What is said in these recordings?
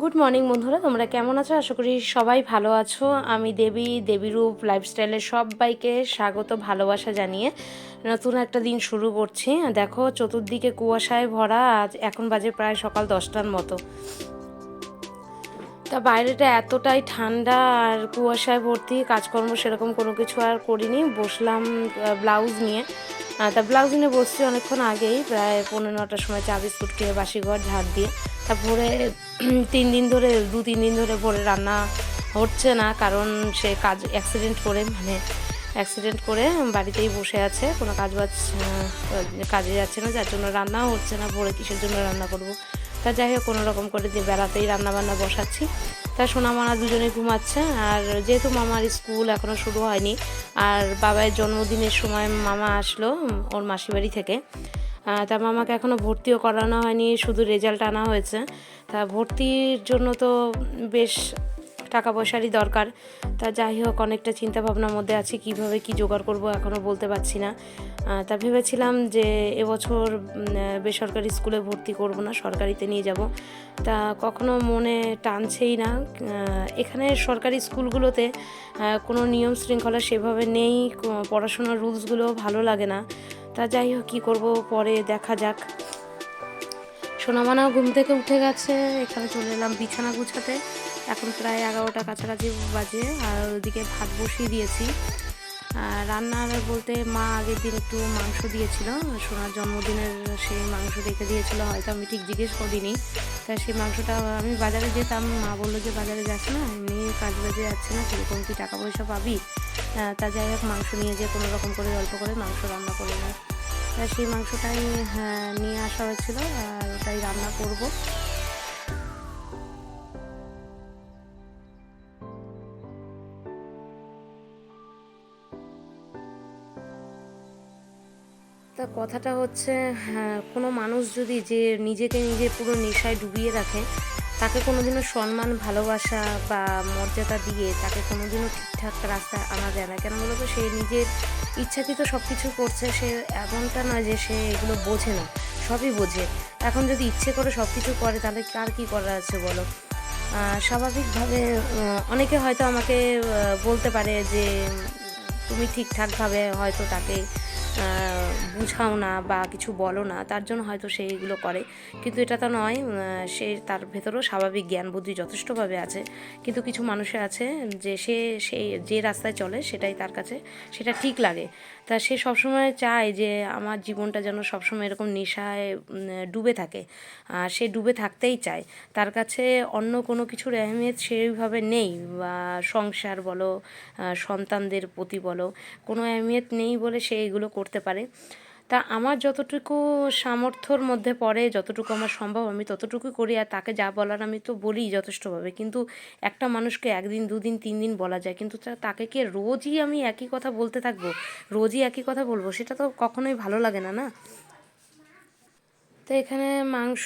Good morning বন্ধুরা। তোমরা কেমন আছো? আশা করি সবাই ভালো আছো। আমি দেবী দেবীরূপ লাইফস্টাইলের সবাইকে স্বাগত, ভালোবাসা জানিয়ে নতুন একটা দিন শুরু করছি। দেখো, চতুর্দিকে কুয়াশায় ভরা, আজ এখন বাজে প্রায় সকাল দশটার মতো। তা বাইরেটা এতটাই ঠান্ডা আর কুয়াশায় ভর্তি, কাজকর্ম সেরকম কোনো কিছু আর করিনি। বসলাম ব্লাউজ নিয়ে। তা ব্লাউজ নিয়ে বসছি অনেকক্ষণ আগেই, প্রায় পনেরো নটার সময় চা বিস্কুট খেয়ে বাসি ঘর ঝাড় দিয়ে। তা ভোরে তিন দিন ধরে, দু, তিন দিন ধরে ভোরে রান্না হচ্ছে না, কারণ সে কাজ অ্যাক্সিডেন্ট করে মানে অ্যাক্সিডেন্ট করে বাড়িতেই বসে আছে, কোনো কাজ বাজ কাজে যাচ্ছে না, যার জন্য রান্নাও হচ্ছে না, ভোরে কিসের জন্য রান্না করব? তা যাই হোক, কোনো রকম করে দিয়ে বেড়াতেই রান্না বান্না বসাচ্ছি। তা সোনা মানা দুজনেই ঘুমাচ্ছে, আর যেহেতু মামার স্কুল এখনও শুরু হয়নি, আর বাবার জন্মদিনের সময় মামা আসলো, ওর মাসি বাড়ি থেকে। তা মামাকে এখনও ভর্তিও করানো হয়নি, শুধু রেজাল্ট আনা হয়েছে। তা ভর্তির জন্য তো বেশ টাকা পয়সারই দরকার। তা যাই হোক, অনেকটা চিন্তা ভাবনার মধ্যে আছি, কীভাবে কি জোগাড় করব এখনও বলতে পারছি না। তা ভেবেছিলাম যে এবছর বেসরকারি স্কুলে ভর্তি করব না, সরকারিতে নিয়ে যাব। তা কখনো মনে টানছেই না। এখানে সরকারি স্কুলগুলোতে কোনো নিয়ম শৃঙ্খলা সেভাবে নেই পড়াশোনার রুলসগুলো ভালো লাগে না। তা যাই হোক, কী করব, পরে দেখা যাক। সোনামানাও ঘুম থেকে উঠে গেছে, এখানে চলে এলাম বিছানা গুছাতে। এখন প্রায় এগারোটা কাছাকাছি বাজে, আর ওদিকে ভাত বসিয়ে দিয়েছি। রান্নার বলতে মা আগের দিন একটু মাংস দিয়েছিল, সোনার জন্মদিনের সেই মাংস রেখে দিয়েছিল, হয়তো আমি ঠিক জিজ্ঞেস করিনি। তা সেই মাংসটা আমি বাজারে যেতাম, মা বলল যে বাজারে যাস না, এমনি কাজ বাজে যাচ্ছে না, সেরকম কি টাকা পয়সা পাবি? তা যাই হোক, মাংস নিয়ে যে কোনো রকম করে, অল্প করে মাংস রান্না করে নেয় সেই মাংসটাই নিয়ে আসা হয়েছিল, আর ওটাই রান্না করব। কথাটা হচ্ছে হ্যাঁ, কোনো মানুষ যদি যে নিজেকে নিজে পুরো নেশায় ডুবিয়ে রাখে তাকে কোনোদিনও সম্মান ভালোবাসা বা মর্যাদা দিয়ে তাকে কোনোদিনও ঠিকঠাক রাস্তায় আনা যায় না। কেন বলতো? সে নিজের ইচ্ছাকৃত সব কিছু করছে সে এমনটা নয় যে সে এগুলো বোঝে না সবই বোঝে। এখন যদি ইচ্ছে করে সব কিছু করে তাহলে কার কী করার আছে বলো? স্বাভাবিকভাবে অনেকে হয়তো আমাকে বলতে পারে যে তুমি ঠিকঠাকভাবে হয়তো তাকে বুঝাও না বা কিছু বলো না, তার জন্য হয়তো সে এগুলো করে। কিন্তু এটা তো নয় সে তার ভেতরেও স্বাভাবিক জ্ঞান বুদ্ধি যথেষ্টভাবে আছে। কিন্তু কিছু মানুষে আছে যে সে সেই যে রাস্তায় চলে সেটাই তার কাছে, সেটা ঠিক লাগে। তা সে সবসময় চায় যে আমার জীবনটা যেন সবসময় এরকম নেশায় ডুবে থাকে। আর সে ডুবে থাকতেই চায়। তার কাছে অন্য কোনো কিছুর আহমেদ সেইভাবে নেই বা সংসার বলো সন্তানদের প্রতি বলো, কোনো আহমেদ নেই বলে সে এগুলো করতে পারে। তা আমার যতটুকু সামর্থ্যর মধ্যে পড়ে, যতটুকু আমার সম্ভব আমি ততটুকু করি আর তাকে যা বলার আমি তো বলি যথেষ্টভাবে। কিন্তু একটা মানুষকে একদিন, দুদিন তিন দিন বলা যায়। কিন্তু তাকে কি রোজই আমি একই কথা বলতে থাকব? রোজই একই কথা বলব? সেটা তো কখনোই ভালো লাগে না না? তো এখানে মাংস,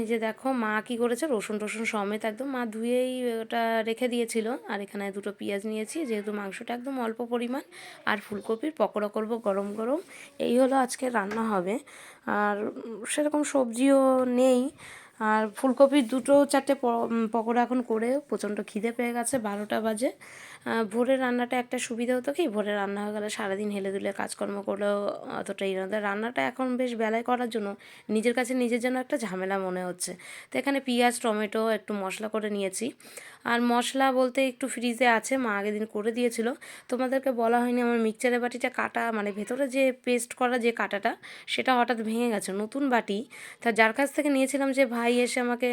এই যে দেখো, মা কি করেছে? রসুন টসুন সমেত একদম মা ধুয়েই ওটা রেখে দিয়েছিল। আর এখানে দুটো পেঁয়াজ নিয়েছি, যেহেতু মাংসটা একদম অল্প পরিমাণ। আর ফুলকপির পকোড়া করব গরম গরম। এই হলো আজকে রান্না হবে। আর সেরকম সবজিও নেই। আর ফুলকপির দুটো চারটে পকোড়া এখন করে প্রচণ্ড খিদে পেয়ে গেছে, বারোটা বাজে। ভোরের রান্নাটা একটা সুবিধা হতো কি? ভোরে রান্না হয়ে গেলে সারাদিন হেলে দুলে কাজকর্ম করলেও অতটা ইয়ে না। রান্নাটা এখন বেশ বেলায় করার জন্য নিজের কাছে নিজের জন্য একটা ঝামেলা মনে হচ্ছে। তো এখানে পেঁয়াজ, টমেটো একটু মশলা করে নিয়েছি। আর মশলা বলতে একটু ফ্রিজে আছে, মা আগের দিন করে দিয়েছিল। তোমাদেরকে বলা হয়নি আমার মিক্সচারের বাটিটা কাটা মানে ভেতরে যে পেস্ট করা যে কাটাটা, সেটা হঠাৎ ভেঙে গেছে, নতুন বাটি। তা যার কাছ থেকে নিয়েছিলাম যে ভাই এসে আমাকে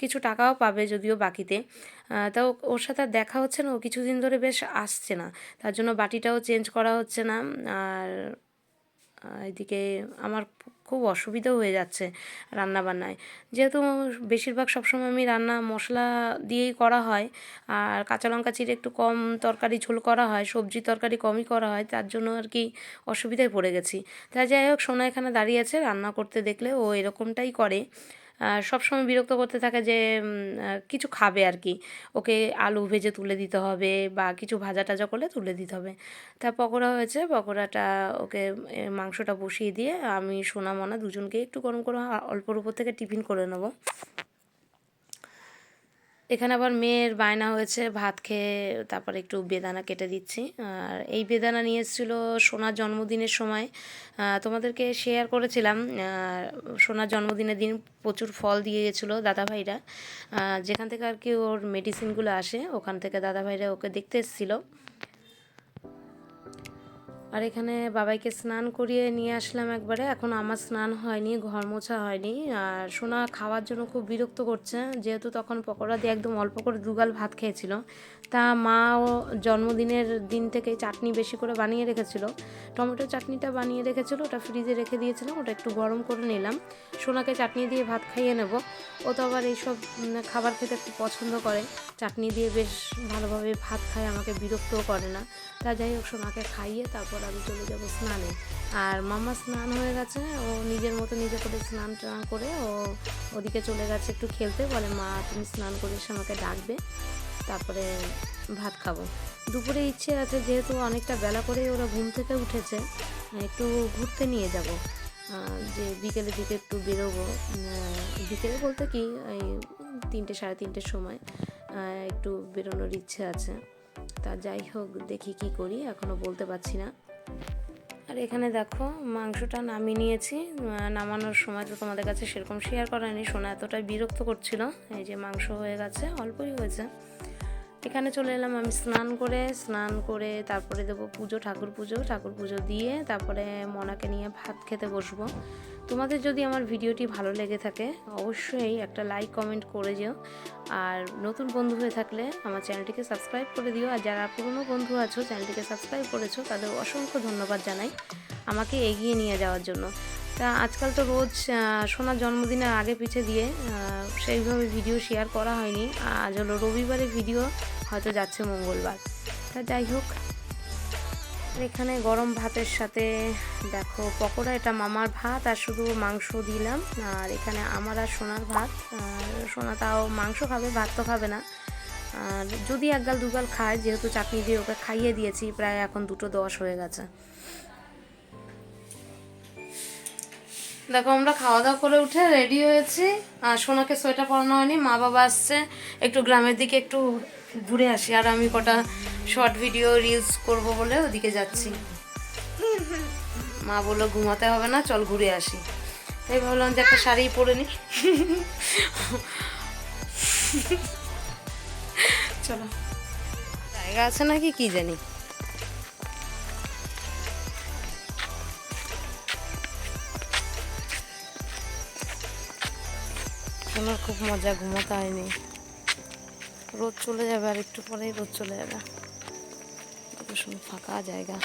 কিছু টাকাও পাবে যদিও বাকিতে। তা ও- ওর সাথে আর দেখা হচ্ছে না, ও কিছুদিন ধরে বেশ আসছে না। তার জন্য বাটিটাও চেঞ্জ করা হচ্ছে না। আর এদিকে আমার খুব অসুবিধাও হয়ে যাচ্ছে রান্না বান্নায় যেহেতু বেশিরভাগ সবসময় আমি রান্না মশলা দিয়েই করা হয়, আর কাঁচা লঙ্কা চিড়ে একটু কম তরকারি ঝোল করা হয়, সবজি তরকারি কমই করা হয়, তার জন্য আর কি অসুবিধায় পড়ে গেছি। তাই যাই হোক, সোনা এখানে দাঁড়িয়ে আছে, রান্না করতে দেখলে ও এরকমটাই করে। সবসময় বিরক্ত করতে থাকে যে কিছু খাবে আর কি। ওকে আলু ভেজে তুলে দিতে হবে বা কিছু ভাজা টাজা করলে তুলে দিতে হবে। তা পকোড়া হয়েছে, পকোড়াটা ওকে মাংসটা বসিয়ে দিয়ে আমি সোনা মনা দুজনকে একটু গরম করে অল্পর উপর থেকে টিফিন করে নেব। এখানে আবার মেয়ের বায়না হয়েছে, ভাত খেয়ে তারপর একটু বেদানা কেটে দিচ্ছি। আর এই বেদানা নিয়ে এসেছিল সোনার জন্মদিনের সময়। তোমাদেরকে শেয়ার করেছিলাম সোনার জন্মদিনের দিন প্রচুর ফল দিয়ে গেছিল দাদাভাইরা। যেখান থেকে আর কি ওর মেডিসিনগুলো আসে, ওখান থেকে দাদাভাইরা ওকে দেখতে এসেছিল। আর এখানে বাবাইকে স্নান করিয়ে নিয়ে আসলাম একবারে। এখন আমার স্নান হয়নি, ঘর মোছা হয়নি। আর সোনা খাওয়ার জন্য খুব বিরক্ত করছে, যেহেতু তখন পকোড়া দিয়ে একদম অল্প করে দুগাল ভাত খেয়েছিল। তা মাও জন্মদিনের দিন থেকে চাটনি বেশি করে বানিয়ে রেখেছিল। টমেটো চাটনিটা বানিয়ে রেখেছিল, ওটা ফ্রিজে রেখে দিয়েছিলাম, ওটা একটু গরম করে নিলাম। সোনাকে চাটনি দিয়ে ভাত খাইয়ে নেব। ও তো আবার এইসব খাবার খেতে খুব পছন্দ করে। চাটনি দিয়ে বেশ ভালোভাবে ভাত খায়, আমাকে বিরক্তও করে না। তা যাই হোক, সোনাকে খাইয়ে তারপর আমি চলে যাব স্নানে। আর মামা স্নান হয়ে গেছে, ও নিজের মতো নিজে করে স্নান টান করে ও ওদিকে চলে গেছে একটু খেলতে, বলে, মা, তুমি স্নান করে এসে আমাকে ডাকবে, তারপরে ভাত খাব। দুপুরে ইচ্ছে আছে, যেহেতু অনেকটা বেলা করেই ওরা ঘুম থেকে উঠেছে, একটু ঘুরতে নিয়ে যাব। যে বিকেলের দিকে একটু বেরোবো। বিকেলে বলতে কি, এই তিনটে, সাড়ে তিনটের সময় একটু বেরোনোর ইচ্ছে আছে। তা যাই হোক, দেখি কি করি এখনও বলতে পারছি না। আর এখানে দেখো, মাংসটা নামিয়ে নিয়েছি। নামানোর সময় তো তোমাদের কাছে সেরকম শেয়ার করেনি শোনা এতটাই বিরক্ত করছিল, এই যে মাংস হয়ে গেছে, অল্পই হয়েছে। এখানে চলে এলাম আমি স্নান করে স্নান করে তারপরে দেবো পুজো, ঠাকুর পুজো। ঠাকুর পুজো দিয়ে তারপরে মনাকে নিয়ে ভাত খেতে বসবো। তোমাদের যদি আমার ভিডিওটি ভালো লেগে থাকে, অবশ্যই একটা লাইক কমেন্ট করে যেও আর নতুন বন্ধু হয়ে থাকলে আমার চ্যানেলটিকে সাবস্ক্রাইব করে দিও। আর যারা পুরনো বন্ধু আছো, চ্যানেলটিকে সাবস্ক্রাইব করেছ, তাদের অসংখ্য ধন্যবাদ জানাই আমাকে এগিয়ে নিয়ে যাওয়ার জন্য। তা আজকাল তো রোজ সোনার জন্মদিনের আগে পিছে দিয়ে সেইভাবে ভিডিও শেয়ার করা হয়নি। আজ হলো রবিবারে ভিডিও হয়তো যাচ্ছে মঙ্গলবার। তা যাই হোক এখানে গরম ভাতের সাথে দেখো পকোড়া, এটা মামার ভাত আর শুধু মাংস দিলাম। আর এখানে আমার আর সোনার ভাত। আর সোনা তাও মাংস খাবে, ভাত তো খাবে না। আর যদি একগাল, দুগাল খায়, যেহেতু চাটনি দিয়ে ওকে খাইয়ে দিয়েছি, প্রায় এখন দুটো দশ হয়ে গেছে। দেখো, আমরা খাওয়া দাওয়া করে উঠে রেডি হয়েছি। আর সোনাকে সোয়েটার পরানো হয়নি মা বাবা আসছে। একটু গ্রামের দিকে একটু ঘুরে আসি, আর আমি কটা শর্ট ভিডিও রিলস করব বলে ওদিকে যাচ্ছি। মা বলল, ঘুমাতে হবে না, চল ঘুরে আসি। তাই ভাবলাম যে একটা শাড়ি পরে নি। চলো। জায়গা আছে নাকি, কি জানি। সোনার খুব মজা, ঘুমোতে হয়নি। রোদ চলে যাবে আর একটু পরেই রোদ চলে যাবে। ভীষণ ফাঁকা জায়গা।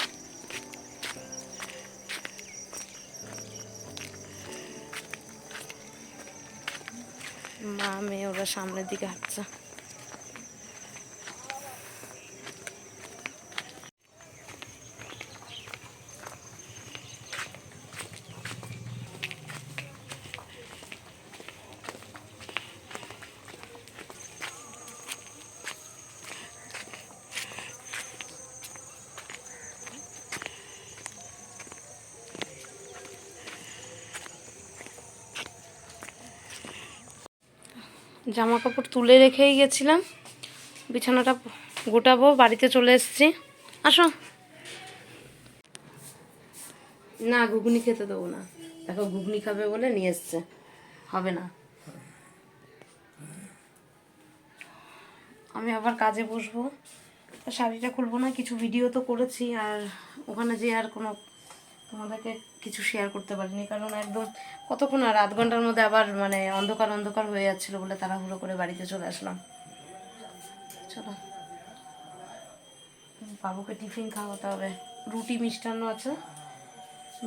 মা, মেয়ে, ওরা সামনের দিকে হাঁটছে। জামা কাপড় তুলে রেখেই গেছিলাম। বিছানাটা গোটাবো, বাড়িতে চলে এসেছি। আসো। না, ঘুগনি খেতে দেবো না। দেখো, ঘুগনি খাবে বলে নিয়ে এসছে। হবে না। আমি আবার কাজে বসবো। শাড়িটা খুলবো না, কিছু ভিডিও তো করেছি, আর ওখানে যে আর কোনো তোমাদেরকে কিছু শেয়ার করতে পারিনি। কারণ একদম কতক্ষণ আর আধ ঘণ্টার মধ্যে আবার মানে অন্ধকার অন্ধকার হয়ে যাচ্ছিল বলে তাড়াহুড়ো করে বাড়িতে চলে আসলাম। চলো। বাবুকে টিফিন খাওয়াতে হবে। রুটি মিষ্টান্ন আছে।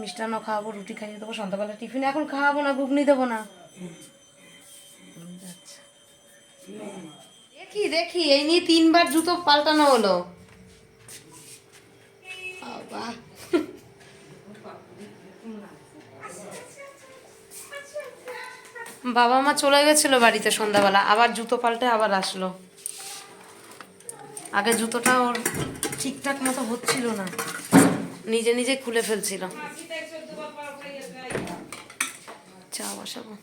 মিষ্টান্ন খাওয়াবো, রুটি খাইয়ে দেবো সন্ধ্যাবেলা টিফিন। এখন খাওয়াবো না, ঘুগনি দেবো না। আচ্ছা। দেখি দেখি, এই নিয়ে তিনবার জুতো পাল্টানো হলো। বাবা। বাবা মা চলে গেছিল বাড়িতে সন্ধ্যাবেলা, আবার জুতো পাল্টে আবার আসলো। আগে জুতোটা ওর ঠিকঠাক মতো হচ্ছিল না, নিজে নিজে খুলে ফেলছিল। চা বসাবো।